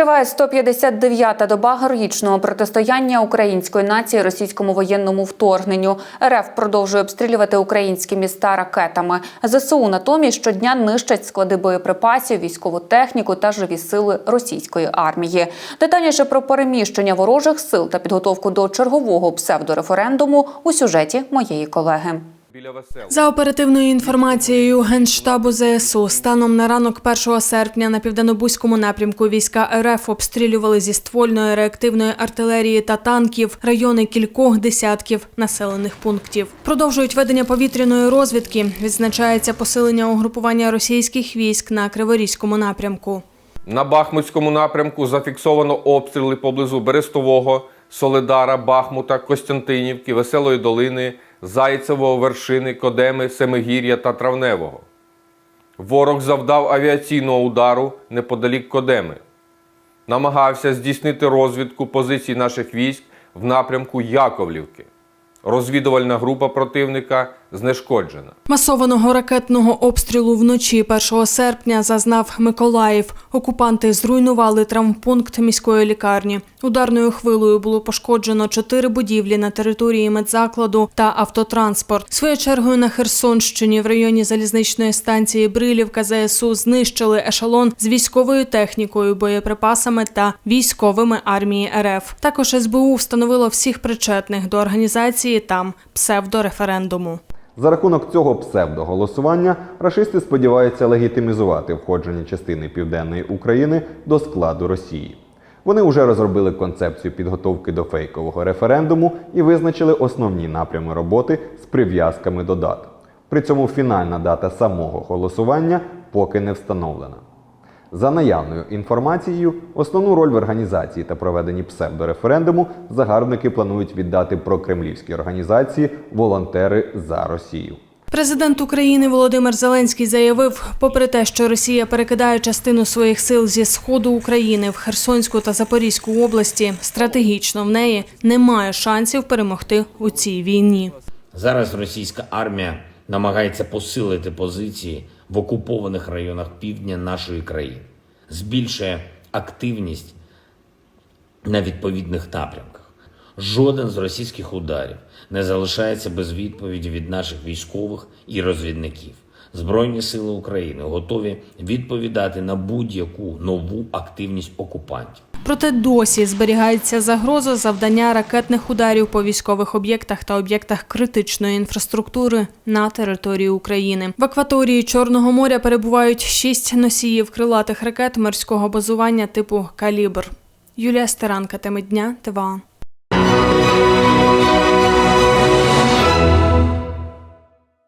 Триває 159-та доба героїчного протистояння української нації російському воєнному вторгненню. РФ продовжує обстрілювати українські міста ракетами. ЗСУ натомість щодня нищать склади боєприпасів, військову техніку та живі сили російської армії. Детальніше про переміщення ворожих сил та підготовку до чергового псевдореферендуму у сюжеті моєї колеги. За оперативною інформацією Генштабу ЗСУ, станом на ранок 1 серпня на південнобузькому напрямку війська РФ обстрілювали зі ствольної реактивної артилерії та танків райони кількох десятків населених пунктів. Продовжують ведення повітряної розвідки. Відзначається посилення угрупування російських військ на Криворізькому напрямку. На Бахмутському напрямку зафіксовано обстріли поблизу Берестового, Соледара, Бахмута, Костянтинівки, Веселої долини, Зайцевого, Вершини, Кодеми, Семигір'я та Травневого. Ворог завдав авіаційного удару неподалік Кодеми. Намагався здійснити розвідку позицій наших військ в напрямку Яковлівки. Розвідувальна група противника знешкоджена. Масованого ракетного обстрілу вночі 1 серпня зазнав Миколаїв. Окупанти зруйнували травмпункт міської лікарні. Ударною хвилою було пошкоджено чотири будівлі на території медзакладу та автотранспорт. Своєю чергою на Херсонщині в районі залізничної станції Брилівка ЗСУ знищили ешелон з військовою технікою, боєприпасами та військовими армії РФ. Також СБУ встановило всіх причетних до організації там псевдореферендуму. За рахунок цього псевдоголосування рашисти сподіваються легітимізувати входження частини південної України до складу Росії. Вони вже розробили концепцію підготовки до фейкового референдуму і визначили основні напрями роботи з прив'язками до дат. При цьому фінальна дата самого голосування поки не встановлена. За наявною інформацією, основну роль в організації та проведенні псевдореферендуму загарбники планують віддати прокремлівській організації волонтери за Росію. Президент України Володимир Зеленський заявив, попри те, що Росія перекидає частину своїх сил зі сходу України в Херсонську та Запорізьку області, стратегічно в неї немає шансів перемогти у цій війні. Зараз російська армія намагається посилити позиції в окупованих районах півдня нашої країни, збільшує активність на відповідних напрямках. Жоден з російських ударів не залишається без відповіді від наших військових і розвідників. Збройні сили України готові відповідати на будь-яку нову активність окупантів. Проте досі зберігається загроза завдання ракетних ударів по військових об'єктах та об'єктах критичної інфраструктури на території України. В акваторії Чорного моря перебувають шість носіїв крилатих ракет морського базування типу Калібр. Юлія Стеранка, теми дня, ТВА.